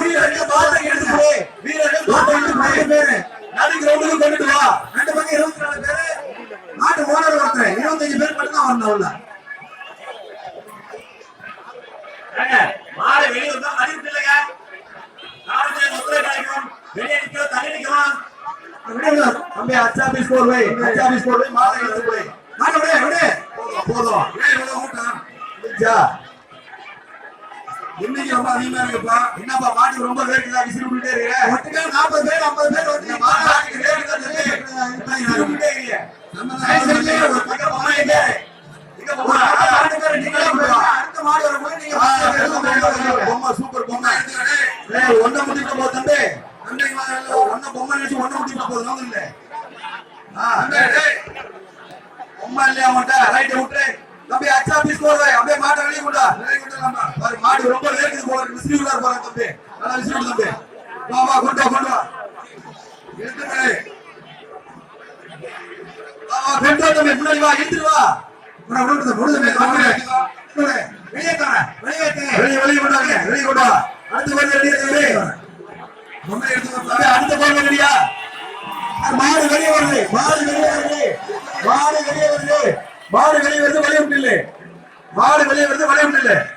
வீரர்கள் மாட்டை எடுத்து போய் வீரர்கள் மாட்டை எடுத்து போய் பேரு. நடு கிரவுண்டுக்கு கொண்டுட்டு வா. ரெண்டு பக்கம் இருபத்தி நாலு பேரு. நாட்டு ஓனர் ஒருத்தர். இருபத்தஞ்சு பேர் மட்டும் தான் வரணும் உள்ள ஏங்க, மாடு வெளியே அறிவிப்பு இல்லைங்க? நாளைக்கு ஒத்துழைப்பு கிடைக்கும். வெளியே நிற்கும் தள்ளி நிற்கலாம் தம்பி அச்சாபீஸ் போர் வை அச்சாபீஸ் போர் வை மாலை எடுத்து போய் மாட்டு விடு விடு. போதும் போதும். ஏன் முடிஞ்சா? இன்னைக்கு ரொம்ப அதிகமா இருக்குப்பா? என்னப்பா மாட்டுக்கு ரொம்ப வேர்க்குதா விசிறு விட்டுட்டே இருக்கிற ஒட்டுக்கா நாற்பது பேர் ஐம்பது பேர் வந்து மாட்டுக்கு விசிறு நம்ம ஒரு பக்கம் மாட்டு பேரு நீங்களே கொண்டு வா அடுத்த மாடு வரும்போது நீங்க ஆ, பத்து பேர் பொம்மை, கொண்டு பொம்மை, வாங்க. பொம்மை சூப்பர் பொம்மை ஏய் ஒண்ண முடிக்க போ தம்பி. அன்னைக்கு வாங்க. ஒண்ண பொம்மை நினைச்சு ஒண்ண முடிக்க போகுது நோங்க இல்ல. ஆ டேய், டேய். பொம்மை இல்லையா அவன்கிட்ட ரைட் விட்டுரு. தம்பி அச்சா பீஸ் போடுவே அப்படியே மாட்டை வெளியே கொண்டா வெளியே கொண்டு வரலாமா? மாடு ரொம்ப போல இருக்கு விசிறி விடாரு பாருங்க தம்பி. நல்லா விசிறி தம்பி. வா வா கொண்டு வா கொண்டு வா. எடுத்து போய். வா வா கொண்டு வா தம்பி முன்னாடி வா இழுத்துட்டு வா. விடுறது, விடுறது, விடுறது. விடு. வெளியே தர, வெளியே தர. வெளியே வெளியே கொண்டு வாங்க வெளியே கொண்டு வா. அடுத்து வந்து ரெடியா தம்பி. பொம்மை எடுத்து. அடுத்த பாருங்க ரெடியா மாடு வெளியே வருது. மாடு வெளியே வருது. மாடு வெளியே வருது. மாடு வெளியே வருது வெளியே விட்டு மாடு வெளியே வருது வெளியே விட்டு